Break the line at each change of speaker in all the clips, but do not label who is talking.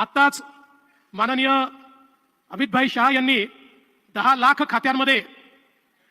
आत्ताच माननीय अमितभाई शहा यांनी दहा लाख खात्यांमध्ये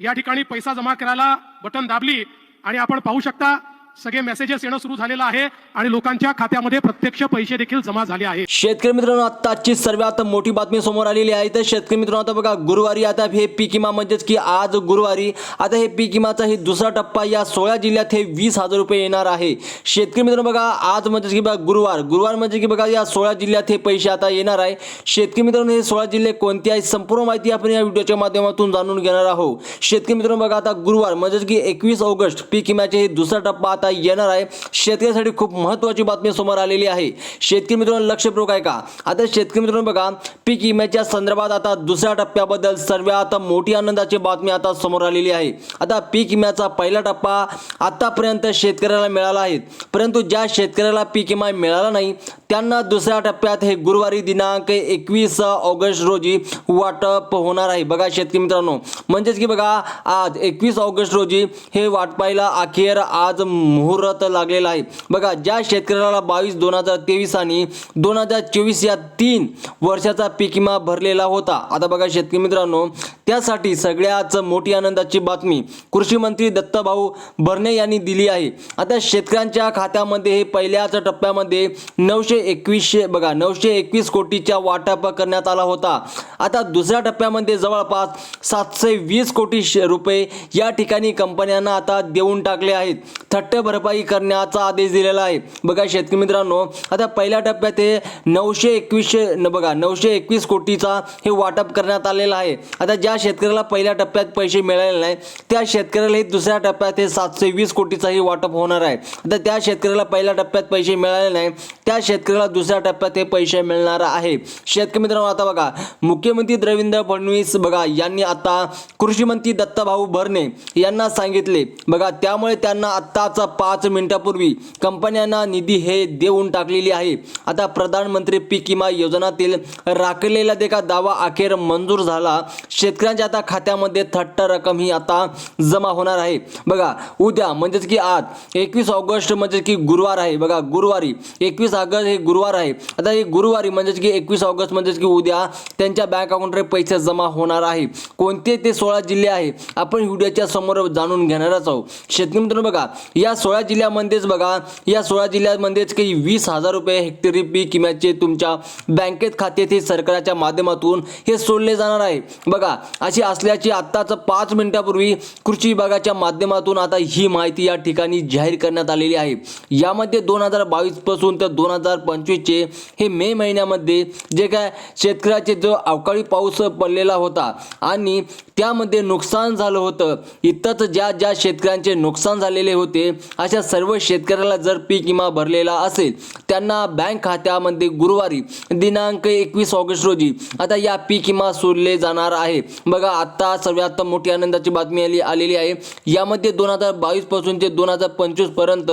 या ठिकाणी पैसा जमा करायला बटन दाबली आणि आपण पाहू शकता सगळे मेसेजेस येणं सुरू झालेलं आहे आणि लोकांच्या खात्यामध्ये प्रत्यक्ष पैसे देखील जमा झाले आहे
शेतकरी मित्रांनो आताची सर्वात मोठी बातमी समोर आलेली आहे. तर शेतकरी मित्रांनो आता बघा गुरुवारी आता हे पीक विमा म्हणजेच की आज गुरुवारी आता हे पीक विमाचा हे दुसरा टप्पा या सोळा जिल्ह्यात हे वीस हजार रुपये येणार आहे. शेतकरी मित्रांनो बघा आज म्हणजेच की बघा गुरुवार. गुरुवार म्हणजे की बघा या सोळा जिल्ह्यात हे पैसे आता येणार आहे. शेतकरी मित्रांनो हे सोळा जिल्हे कोणते आहेत संपूर्ण माहिती आपण या व्हिडिओच्या माध्यमातून जाणून घेणार आहोत. शेतकरी मित्रांनो बघा आता गुरुवार म्हणजेच की एकवीस ऑगस्ट पीक विम्याचे हे दुसरा टप्पा आता येणार आहे. शेतकऱ्यासाठी खूप महत्त्वाची बातमी समोर आलेली आहे. शेतकरी मित्रांनो लक्षपूर्वक आहे का आता शेतकरी मित्रांनो बघा पीक विम्याच्या संदर्भात आता दुसऱ्या टप्प्याबद्दल सर्वात मोठी आनंदाची बातमी आता समोर आलेली आहे. आता पीक विम्याचा पहिला टप्पा आतापर्यंत शेतकऱ्याला मिळाला आहे. परंतु ज्या शेतकऱ्याला पीक विमा मिळाला नाही त्यांना दुसऱ्या टप्प्यात हे गुरुवारी दिनांक एकवीस ऑगस्ट रोजी वाटप होणार आहे. बघा शेतकरी मित्रांनो म्हणजेच की बघा आज एकवीस ऑगस्ट रोजी हे वाटपायला अखेर आज मुहूर्त लागलेला आहे. बघा ज्या शेतकऱ्याला बावीस दोन हजार तेवीस आणि दोन हजार चोवीस या तीन वर्षाचा पीक विमा भरलेला होता. आता बघा शेतकरी मित्रांनो त्यासाठी सगळ्याच मोठी आनंदाची बातमी कृषी मंत्री दत्तभाऊ भरणे यांनी दिली आहे. आता शेतकऱ्यांच्या खात्यामध्ये हे पहिल्याच टप्प्यामध्ये नऊशे एकवीसशे बघा नऊशे एकवीस कोटीच्या वाटप करण्यात आला होता. आता दुसऱ्या टप्प्यामध्ये जवळपास सातशे वीस कोटी रुपये या ठिकाणी कंपन्यांना आता देऊन टाकले आहेत. थट्ट भरपाई करण्याचा आदेश दिलेला आहे. बघा शेतकरी मित्रांनो आता पहिल्या टप्प्यात हे नऊशे एकवीसशे न बघा नऊशे एकवीस कोटीचा हे वाटप करण्यात आलेलं आहे. आता ज्या शेतकऱ्याला पहिल्या टप्प्यात पैसे मिळाले नाही त्या शेतकऱ्याला हे दुसऱ्या टप्प्यात हे सातशे वीस कोटीचाही वाटप होणार आहे. आता त्या शेतकऱ्याला पहिल्या टप्प्यात पैसे मिळाले नाही त्या शेतकऱ्याला दुसऱ्या टप्प्यात हे पैसे मिळणार आहे. शेतकरी मित्रांनो आता बघा मुख्यमंत्री देवेंद्र फडणवीस बघा यांनी आता कृषी मंत्री दत्ताभाऊ भरणे यांना सांगितले. बघा त्यामुळे त्यांना आत्ताचा पाच मिनिटापूर्वी कंपन्यांना निधी हे देऊन टाकलेली आहे. आता प्रधानमंत्री पीक विमा योजनातील राखलेला देखा दावा अखेर मंजूर झाला शेतकऱ्यांच्या आता खात्यामध्ये थट्ट रक्कम ही आता जमा होणार आहे. बघा उद्या म्हणजेच की आज एकवीस ऑगस्ट म्हणजे की गुरुवार आहे. बघा गुरुवारी एकवीस ऑगस्ट हे गुरुवार आहे. आता हे गुरुवारी म्हणजेच की एकवीस ऑगस्ट म्हणजेच की उद्या त्यांच्या बँक अकाउंटवर पैसे जमा होणार आहे. कोणते ते सोळा जिल्हे आहे आपण व्हिडिओच्या समोर जाणून घेणारच आहोत. शेतकरी मित्रांनो बघा या सोळा जिल्ह्यामध्येच बघा या सोळा जिल्ह्यामध्येच काही वीस हजार रुपये हेक्टरी पीक किम्याचे तुमच्या बँकेत खात्यात हे सरकारच्या माध्यमातून हे सोडले जाणार आहे. बघा अशी असल्याची आत्ताच पाच मिनिटापूर्वी कृषी विभागाच्या माध्यमातून आता ही माहिती या ठिकाणी जाहीर करण्यात आलेली आहे. यामध्ये दोन हजार बावीसपासून तर दोन हजार पंचवीसचे हे मे महिन्यामध्ये जे काय शेतकऱ्याचे जो अवकाळी पाऊस पडलेला होता आणि त्यामध्ये नुकसान झालं होतं. इथंच ज्या ज्या शेतकऱ्यांचे नुकसान झालेले होते अशा सर्व शेतकऱ्याला जर पीक विमा भरलेला असेल त्यांना बँक खात्यामध्ये गुरुवारी दिनांक एकवीस ऑगस्ट रोजी आता या पीक विमा सोडले जाणार आहे. बघा आत्ता सर्वात मोठी आनंदाची बातमी आली आलेली आहे. यामध्ये दोन हजार बावीसपासून ते दोन हजार पंचवीसपर्यंत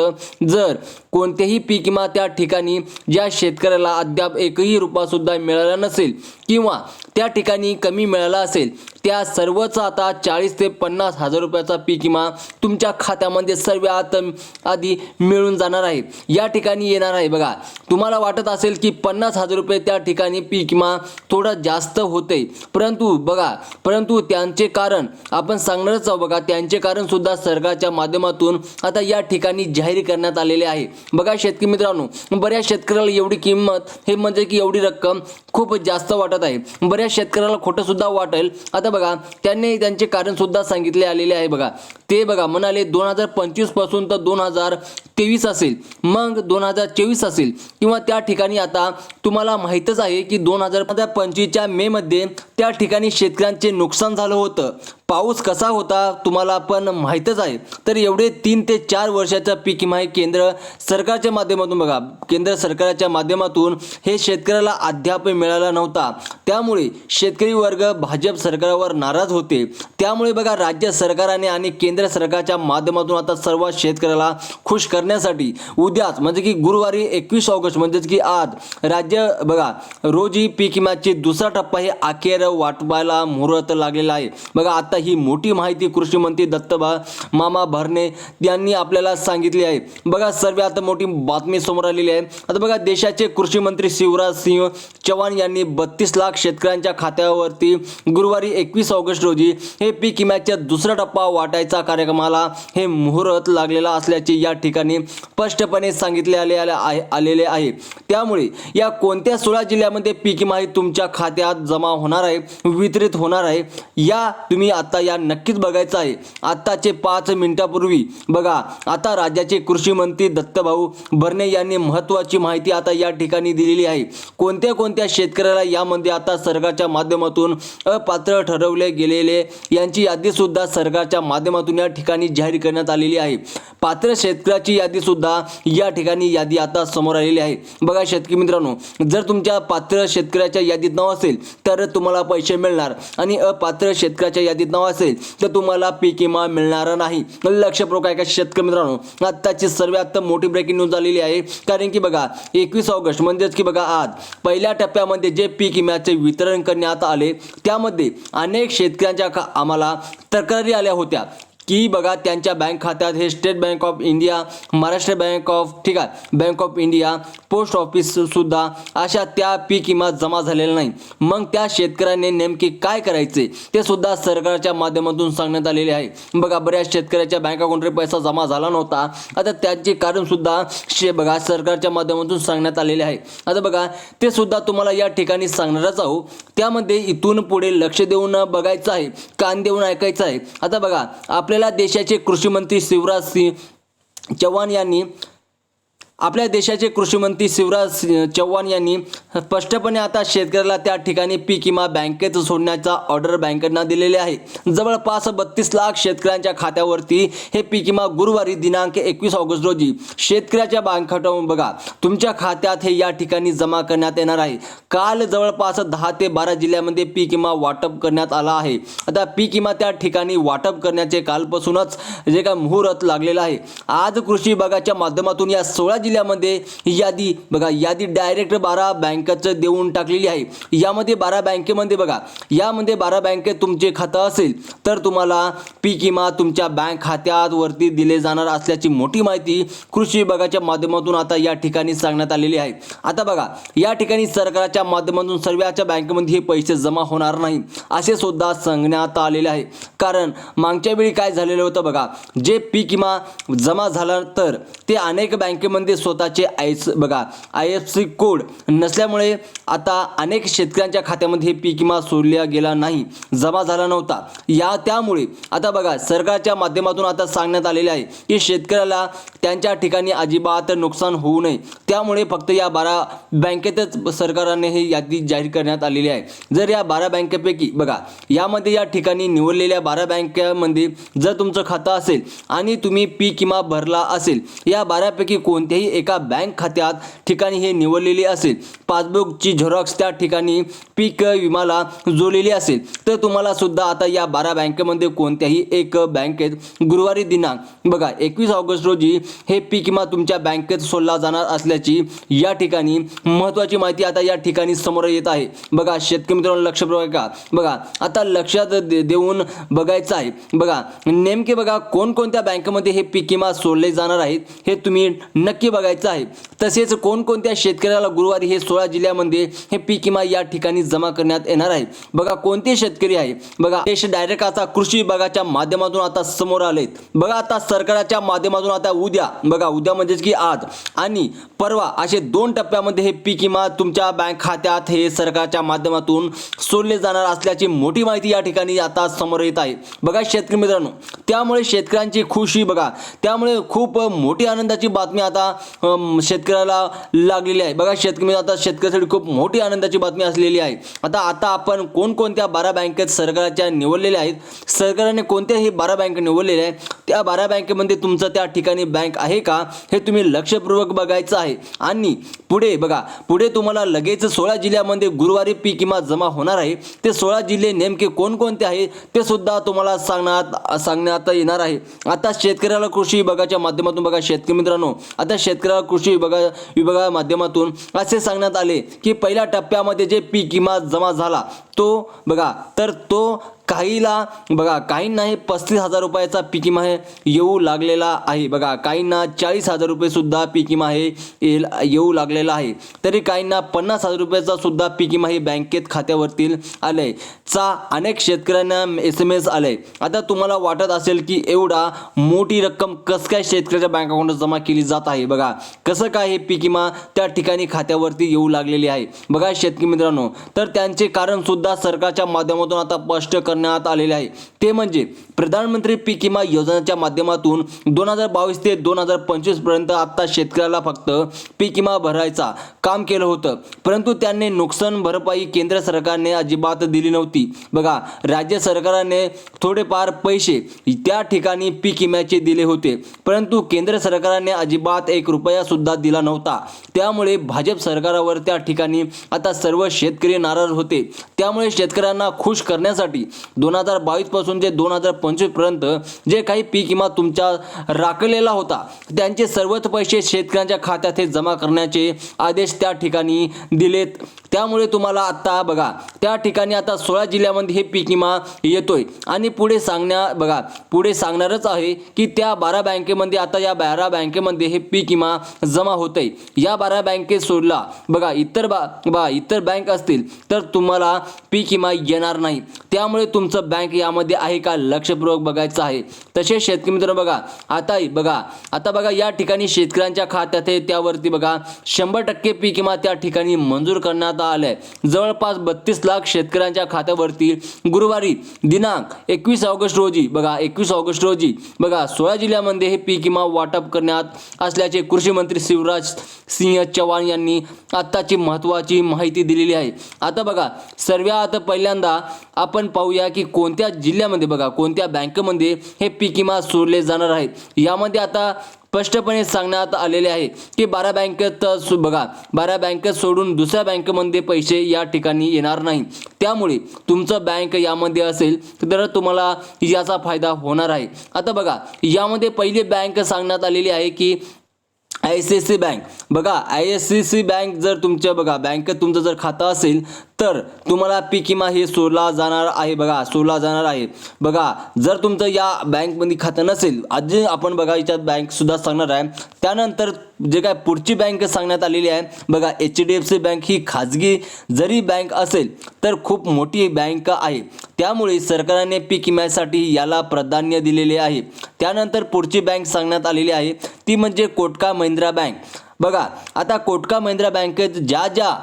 जर कोणतेही पीक विमा त्या ठिकाणी ज्या शेतकऱ्याला अद्याप एकही रुपयासुद्धा मिळाला नसेल किंवा त्या ठिकाणी कमी मिळाला असेल त्या सर्वच आता चाळीस ते पन्नास हजार रुपयाचा पीक विमा तुमच्या खात्यामध्ये सर्वात आधी मिळून जाणार आहे. या ठिकाणी येणार आहे. बघा तुम्हाला वाटत असेल की पन्नास हजार रुपये त्या ठिकाणी पीक विमा थोडा जास्त होते परंतु बघा परंतु त्यांचे कारण आपण सांगणारच आहोत बघा त्यांचे कारण सुद्धा सरकारच्या माध्यमातून आता या ठिकाणी जाहीर करण्यात आलेले आहे. बघा शेतकरी मित्रांनो बऱ्याच शेतकऱ्याला एवढी किंमत हे म्हणजे की एवढी रक्कम खूप जास्त वाटत आहे. बऱ्याच शेतकऱ्याला खोटं सुद्धा वाटेल. आता बघा त्यांनी त्यांचे कारण सुद्धा सांगितले आलेले आहे बघा. ते बघा म्हणाले दोन हजार पंचवीसपासून तर दोन हजार तेवीस असेल. मग दोन हजार चोवीस असेल. किंवा त्या ठिकाणी आता तुम्हाला माहीतच आहे की दोन हजार पंचवीसच्या मेमध्ये त्या ठिकाणी शेतकऱ्यांचे नुकसान झालं होतं. पाऊस कसा होता तुम्हाला पण माहीतच आहे. तर एवढे तीन ते चार वर्षाचा पीक विमा हे केंद्र सरकारच्या माध्यमातून बघा. केंद्र सरकारच्या माध्यमातून हे शेतकऱ्याला अद्याप मिळाला नव्हता. त्यामुळे शेतकरी वर्ग भाजप सरकारवर नाराज होते. त्यामुळे बघा राज्य सरकारने आणि केंद्र सरकारच्या माध्यमातून आता सर्व शेतकऱ्याला खुश करण्यासाठी उद्याच म्हणजे की गुरुवारी एकवीस ऑगस्ट म्हणजेच की आज राज्य बघा रोजी पीक विम्याची दुसरा टप्पा हे अखेर वाटवायला मुहूर्त लागलेला आहे. बघा आता ही मोठी माहिती कृषी मंत्री दत्तबा मामा भरणे यांनी आपल्याला सांगितली आहे. बघा सर्व आता मोठी बातमी समोर आलेली आहे. आता बघा देशाचे कृषी मंत्री शिवराज सिंह चव्हाण यांनी बत्तीस लाख शेतकऱ्यांच्या खात्यावरती गुरुवारी एकवीस ऑगस्ट रोजी हे पीक विम्याच्या दुसरा टप्पा वाटायचा कार्यक्रमाला हे मुहूर्त लागलेला असल्याचे या ठिकाणी स्पष्टपणे सांगितले आले आले आहे आलेले आहे. त्यामुळे या कोणत्या सोळा जिल्ह्यामध्ये पीक विमा तुमच्या खात्यात जमा होणार आहे? वितरित होणार आहे. या तुम्ही आता या नक्कीच बघायचं आहे. आत्ताचे पाच मिनिटापूर्वी बघा आता राज्याचे कृषी मंत्री दत्तभाऊ बर्ने यांनी महत्त्वाची माहिती आता या ठिकाणी दिलेली आहे. कोणत्या कोणत्या शेतकऱ्याला यामध्ये आता सरकारच्या माध्यमातून अपात्र ठरवले गेलेले यांची यादीसुद्धा सरकारच्या माध्यमातून या ठिकाणी जाहीर करण्यात आलेली आहे. पात्र शेतकऱ्याची यादीसुद्धा या ठिकाणी यादी आता समोर आलेली आहे. बघा शेतकरी मित्रांनो जर तुमच्या पात्र शेतकऱ्याच्या यादीत नाव असेल तर तुम्हाला पैसे मिळणार आणि अपात्र शेतकऱ्याच्या यादीत नाव असेल तर तुम्हाला पीक विमा मिळणार नाही. लक्षपूर्वक ऐका शेतकरी मित्रांनो आत्ताची सर्वात मोठी ब्रेकिंग न्यूज आलेली आहे. कारण की बघा एकवीस ऑगस्ट म्हणजेच की बघा आज पहिल्या टप्प्यामध्ये जे पीक विम्याचे वितरण करण्यात आले त्यामध्ये अनेक शेतकऱ्यांच्या आम्हाला तक्रारी आल्या होत्या. की बघा त्यांच्या बँक खात्यात हे State Bank of India Maharashtra bank of ठीक आहे बँक ऑफ इंडिया पोस्ट ऑफिससुद्धा अशा त्या पीक विमा जमा झालेल्या नाही मग त्या शेतकऱ्याने नेमके काय करायचे ते सुद्धा सरकारच्या माध्यमातून सांगण्यात आलेले आहे. बघा बऱ्याच शेतकऱ्याच्या बँक अकाउंटवर पैसा जमा झाला नव्हता. आता त्याचे कारण सुद्धा शे बघा सरकारच्या माध्यमातून सांगण्यात आलेले आहे. आता बघा ते सुद्धा तुम्हाला या ठिकाणी सांगणारच आहो. त्यामध्ये इथून पुढे लक्ष देऊन बघायचं आहे कान देऊन ऐकायचं आहे. आता बघा आपल्याला देशाचे कृषी मंत्री शिवराज सिंह चव्हाण यांनी आपल्या देशाचे कृषीमंत्री शिवराज चव्हाण यांनी स्पष्टपणे आता शेतकऱ्याला त्या ठिकाणी पीक विमा बँकेत सोडण्याचा ऑर्डर बँकेनं दिलेले आहे. जवळपास बत्तीस लाख शेतकऱ्यांच्या खात्यावरती हे पीक विमा गुरुवारी दिनांक एकवीस ऑगस्ट रोजी शेतकऱ्याच्या बँक बघा. तुमच्या खात्यात हे या ठिकाणी जमा करण्यात येणार आहे. काल जवळपास दहा ते बारा जिल्ह्यामध्ये पीक विमा वाटप करण्यात आला आहे. आता पीक विमा त्या ठिकाणी वाटप करण्याचे कालपासूनच जे काय मुहूर्त लागलेलं आहे. आज कृषी विभागाच्या माध्यमातून या सोळा जिल्ह्यामध्ये यादी बघा यादी डायरेक्ट बारा बँकेचं देऊन टाकलेली आहे. यामध्ये बारा बँकेमध्ये बघा यामध्ये बारा बँकेत तुमचे खातं असेल तर तुम्हाला पीक विमा तुमच्या बँक खात्यात वरती दिले जाणार असल्याची मोठी माहिती कृषी विभागाच्या माध्यमातून आता या ठिकाणी सांगण्यात आलेली आहे. आता बघा या ठिकाणी सरकारच्या माध्यमातून सर्वांच्या बँकेमध्ये हे पैसे जमा होणार नाही असे सुद्धा सांगण्यात आलेले आहे. कारण मागच्या वेळी काय झालेलं होतं बघा जे पीक विमा जमा झाला तर ते अनेक बँकेमध्ये स्वतःचे आय बघा आय एफ सी कोड नसल्यामुळे आता अनेक शेतकऱ्यांच्या खात्यामध्ये हे पीक विमा सोडला गेला नाही जमा झाला नव्हता. या त्यामुळे आता बघा सरकारच्या माध्यमातून आता सांगण्यात आलेले आहे की शेतकऱ्याला त्यांच्या ठिकाणी अजिबात नुकसान होऊ नये. त्यामुळे फक्त या बारा बँकेतच सरकारने ही यादी जाहीर करण्यात आलेली आहे. जर या बारा बँकेपैकी बघा यामध्ये या ठिकाणी निवडलेल्या बारा बँकेमध्ये जर तुमचं खातं असेल आणि तुम्ही पीक विमा भरला असेल या बारापैकी कोणत्याही एका बँक खात्यात ठिकाणी हे निवडलेले असेल. पासबुकची झेरॉक्स त्या ठिकाणी पीक विमाला जोडलेली असेल. तर तुम्हाला सुद्धा आता या बारा बँकेमध्ये कोणत्याही एक बँकेत गुरुवारी दिनांक बघा एकवीस ऑगस्ट रोजी हे पीक विमा तुमच्या बँकेत सोडला जाणार असल्याची या ठिकाणी महत्त्वाची माहिती आता या ठिकाणी समोर येत आहे. बघा शेतकरी मित्रांनो लक्ष का? बघा आता लक्षात देऊन बघायचं आहे. बघा नेमके बघा कोणकोणत्या बँकेमध्ये हे पीक विमा सोडले जाणार आहेत हे तुम्ही नक्की बघायचं आहे. तसेच कोणकोणत्या शेतकऱ्याला गुरुवारी हे सोळा जिल्ह्यामध्ये हे पीक विमा या ठिकाणी जमा करण्यात येणार आहे? बघा कोणते शेतकरी आहे? बघा देश डायरेक्ट आता कृषी विभागाच्या माध्यमातून आता समोर आलेत. बघा आता सरकारच्या माध्यमातून आता उद्या बघा उद्या म्हणजेच की आज आणि परवा असे दोन टप्प्यामध्ये हे पीक विमा तुमच्या बँक खात्यात हे सरकारच्या माध्यमातून सोडले जाणार असल्याची मोठी माहिती या ठिकाणी आता समोर येत आहे. बघा शेतकरी मित्रांनो त्यामुळे शेतकऱ्यांची खुशी बघा. त्यामुळे खूप मोठी आनंदाची बातमी आता शेतकऱ्याला लागलेली आहे. बघा शेतकरी आता शेतकऱ्यासाठी खूप मोठी आनंदाची बातमी असलेली आहे. आता आता आपण कोणकोणत्या बारा बँकेत सरकारच्या निवडलेल्या आहेत सरकारने कोणत्याही बारा बँक निवडलेल्या आहे त्या बारा बँकेमध्ये तुमचं त्या ठिकाणी बँक आहे का हे तुम्ही लक्षपूर्वक बघायचं आहे. आणि पुढे बघा पुढे तुम्हाला लगेच सोळा जिल्ह्यामध्ये गुरुवारी पीक विमा जमा होणार आहे. ते सोळा जिल्हे नेमके कोणकोणते आहे ते सुद्धा तुम्हाला सांगण्यात सांगण्यात येणार आहे. आता शेतकऱ्याला कृषी विभागाच्या माध्यमातून बघा शेतकरी मित्रांनो आता शेतकऱ्याला कृषी विभागा विभागा माध्यमातून असे सांगण्यात आले की पहिल्या टप्प्यामध्ये जे पीक विमा जमा झाला तो बघा तर तो काहीला बघा काहींना हे पस्तीस हजार रुपयाचा पीक विमा हे येऊ लागलेला आहे. बघा काहींना चाळीस हजार रुपये सुद्धा पीक विमा हे येऊ लागलेला आहे. तरी काहींना पन्नास हजार रुपयाचा सुद्धा पीक विमा हे बँकेत खात्यावरती आलंय. चा अनेक शेतकऱ्यांना एस एम एस आलंय. आता तुम्हाला वाटत असेल की एवढा मोठी रक्कम कसं काय शेतकऱ्याच्या बँक अकाउंटला जमा केली जात आहे? बघा कसं काय हे पीक विमा त्या ठिकाणी खात्यावरती येऊ लागलेली आहे? बघा शेतकरी मित्रांनो तर त्यांचे कारण सुद्धा सरकारच्या माध्यमातून आता स्पष्ट करण्यात आलेले आहे. ते म्हणजे प्रधानमंत्री पीक विमा योजनेच्या माध्यमातून दोन हजार बावीस ते दोन हजार पंचवीसपर्यंत आता शेतकऱ्याला फक्त पीक विमा भरायचा काम केलं होतं. परंतु त्यांनी नुकसान भरपाई केंद्र सरकारने अजिबात दिली नव्हती. बघा राज्य सरकारने थोडेफार पैसे त्या ठिकाणी पीक विम्याचे दिले होते. परंतु केंद्र सरकारने अजिबात एक रुपया सुद्धा दिला नव्हता. त्यामुळे भाजप सरकारावर त्या ठिकाणी आता सर्व शेतकरी नाराज होते. त्यामुळे शेतकऱ्यांना खुश करण्यासाठी दोन हजार बावीसपासून ते दोन हजार पंचवीसपर्यंत जे काही पीक विमा तुमच्या राखलेला होता त्यांचे सर्वच पैसे शेतकऱ्यांच्या खात्यात हे जमा करण्याचे आदेश त्या ठिकाणी दिलेत. त्यामुळे तुम्हाला आता बघा त्या ठिकाणी आता सोळा जिल्ह्यामध्ये हे पीक विमा येतोय. आणि पुढे सांगण्या बघा पुढे सांगणारच आहे की त्या बारा बँकेमध्ये आता या बारा बँकेमध्ये हे पीक विमा जमा होतंय. या बारा बँकेत सोडला बघा इतर बा बा इतर बँक असतील तर तुम्हाला पीक विमा येणार नाही. त्यामुळे तुमचं बँक यामध्ये आहे का? लक्षपूर्वक बघायचं आहे. तसेच शेतकरी मित्रांनो बघा आता बघा आता बघा या ठिकाणी शेतकऱ्यांच्या खात्यात आहे त्यावरती बघा शंभर टक्के पीक विमा त्या ठिकाणी मंजूर करण्यात आलाय. जवळपास बत्तीस लाख शेतकऱ्यांच्या खात्यावरती गुरुवारी दिनांक एकवीस ऑगस्ट रोजी बघा एकवीस ऑगस्ट रोजी बघा सोळा जिल्ह्यामध्ये हे पीक विमा वाटप करण्यात असल्याचे कृषी मंत्री शिवराज सिंह चव्हाण यांनी आत्ताची महत्त्वाची माहिती दिलेली आहे. आता बघा सर्वात पहिल्यांदा आपण पाहूया की कोणत्या जिल्ह्यामध्ये बघा कोणत्या बँकेमध्ये हे पीक विमा सोडले जाणार आहेत? यामध्ये आता स्पष्टपणे सांगण्यात आलेले आहे की बारा बँकेत बघा बारा बँकेत सोडून दुसऱ्या बँकेमध्ये पैसे या ठिकाणी येणार नाही. त्यामुळे तुमचं बँक यामध्ये असेल तर तुम्हाला याचा फायदा होणार आहे. आता बघा यामध्ये पहिली बँक सांगण्यात आलेली आहे की आय सी सी बँक. बघा आय सी सी बँक जर तुमच्या बघा बँकेत तुमचं जर खातं असेल तर तुम्हाला पीक विमा हे सोडला जाणार आहे बघा सोडला जाणार आहे. बघा जर तुमचं या बँकमध्ये खातं नसेल आधी आपण बघा याच्यात बँकसुद्धा सांगणार आहे. त्यानंतर जे काय पुढची बँक सांगण्यात आलेली आहे बघा H D F C bank ही खाजगी जरी बँक असेल तर खूप मोठी बँक आहे. त्यामुळे सरकारने पीक विम्यासाठी याला प्राधान्य दिलेले आहे. त्यानंतर पुढची बँक सांगण्यात आलेली आहे ती म्हणजे कोटका महिंद्रा बँक. बघा आता कोटका महिंद्रा बँकेत ज्या ज्या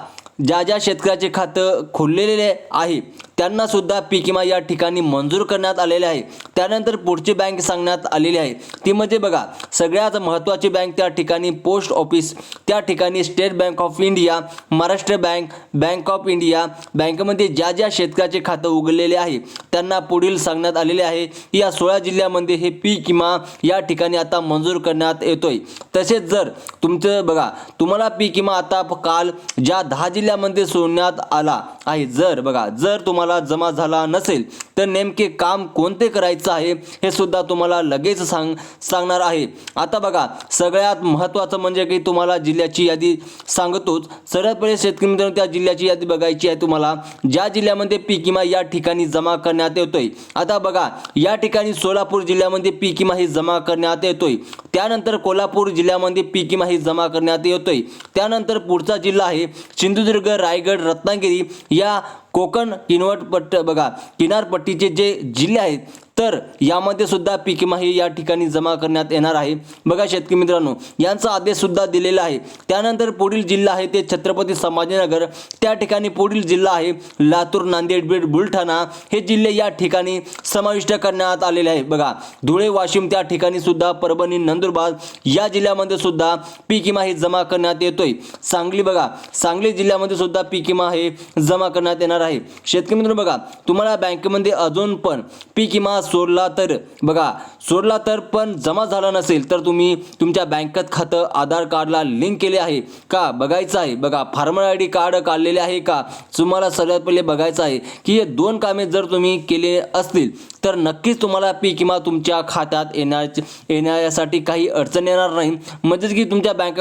ज्या ज्या शेतकऱ्याचे खातं खोललेले आहे त्यांना सुद्धा पीक विमा या ठिकाणी मंजूर करण्यात आलेले आहे. त्यानंतर पुढची बँक सांगण्यात आलेली आहे. ती म्हणजे बघा सगळ्यात महत्त्वाची बँक त्या ठिकाणी पोस्ट ऑफिस त्या ठिकाणी State Bank of India Maharashtra bank bank of India बँकेमध्ये ज्या ज्या शेतकऱ्याचे खातं उघडलेले आहे त्यांना पुढील सांगण्यात आलेले आहे की या सोळा जिल्ह्यामध्ये हे पीक विमा या ठिकाणी आता मंजूर करण्यात येतोय. तसेच जर तुमचं बघा तुम्हाला पीक विमा आता काल ज्या दहा जिल्ह्यामध्ये सोडण्यात आला आहे जर बघा जर तुम्हाला जमा झाला नसेल तर नेमके काम कोणते करायचं आहे हे सुद्धा तुम्हाला लगेच सांग सांगणार आहे. आता बघा सगळ्यात महत्त्वाचं म्हणजे की तुम्हाला जिल्ह्याची यादी सांगतोच. सर्वात पहिले शेतकरी मित्रांनो त्या जिल्ह्याची यादी बघायची आहे तुम्हाला. ज्या जिल्ह्यामध्ये पीक विमा या ठिकाणी जमा करण्यात येतोय. आता बघा या ठिकाणी सोलापूर जिल्ह्यामध्ये पीक विमा ही जमा करण्यात येतोय. त्यानंतर कोल्हापूर जिल्ह्यामध्ये पीक विमा ही जमा करण्यात येतोय. त्यानंतर पुढचा जिल्हा आहे सिंधुदुर्ग रायगड रत्नागिरी. या कोकण किनवट पट्ट बघा किनारपट्टीचे जे जिल्हे आहेत तर यामध्ये सुद्धा पीक माही या ठिकाणी जमा करण्यात येणार आहे. बघा शेतकरी मित्रांनो यांचा आदेश सुद्धा दिलेला आहे. त्यानंतर पुढील जिल्हा आहे ते छत्रपती संभाजीनगर. त्या ठिकाणी पुढील जिल्हा आहे लातूर नांदेड बीड बुलढाणा. हे जिल्हे या ठिकाणी समाविष्ट करण्यात आलेले आहे. बघा धुळे वाशिम त्या ठिकाणी सुद्धा परभणी नंदुरबार या जिल्ह्यामध्ये सुद्धा पीक विमा हे जमा करण्यात येतोय. सांगली बघा सांगली जिल्ह्यामध्ये सुद्धा पीक विमा हे जमा करण्यात येणार आहे. शेतकरी मित्रांनो बघा तुम्हाला बँकेमध्ये अजून पण पीक विमा सोडला तर बघा सोडला तर पण जमा झाला नसेल तर तुम्ही तुमच्या बँकेत खातं आधार कार्डला लिंक केले आहे का? बघायचं आहे. बघा फार्मर आय डी कार्ड काढलेले आहे का? तुम्हाला सगळ्यात पहिले बघायचं आहे की हे दोन कामे जर तुम्ही केले असतील तर नक्कीच तुम्हाला पीक किंवा तुमच्या खात्यात येण्या येण्यासाठी काही अडचण येणार नाही. म्हणजेच की तुमच्या बँक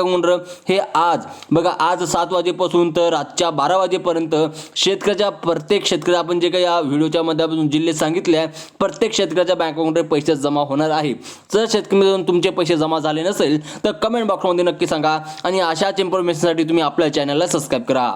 हे आज बघा आज सात वाजेपासून तर रातच्या बारा वाजेपर्यंत शेतकऱ्याच्या प्रत्येक शेतकरी आपण जे काही या व्हिडिओच्या माध्यमातून जिल्हे सांगितले आहे प्रत्येक शेतकऱ्याच्या बँक अकाउंटवर पैसे जमा होणार आहे. जर शेतकरी तुमचे पैसे जमा झाले नसेल तर कमेंट बॉक्समध्ये नक्की सांगा आणि अशाच इन्फॉर्मेशनसाठी तुम्ही आपल्या चॅनलला सबस्क्राईब करा.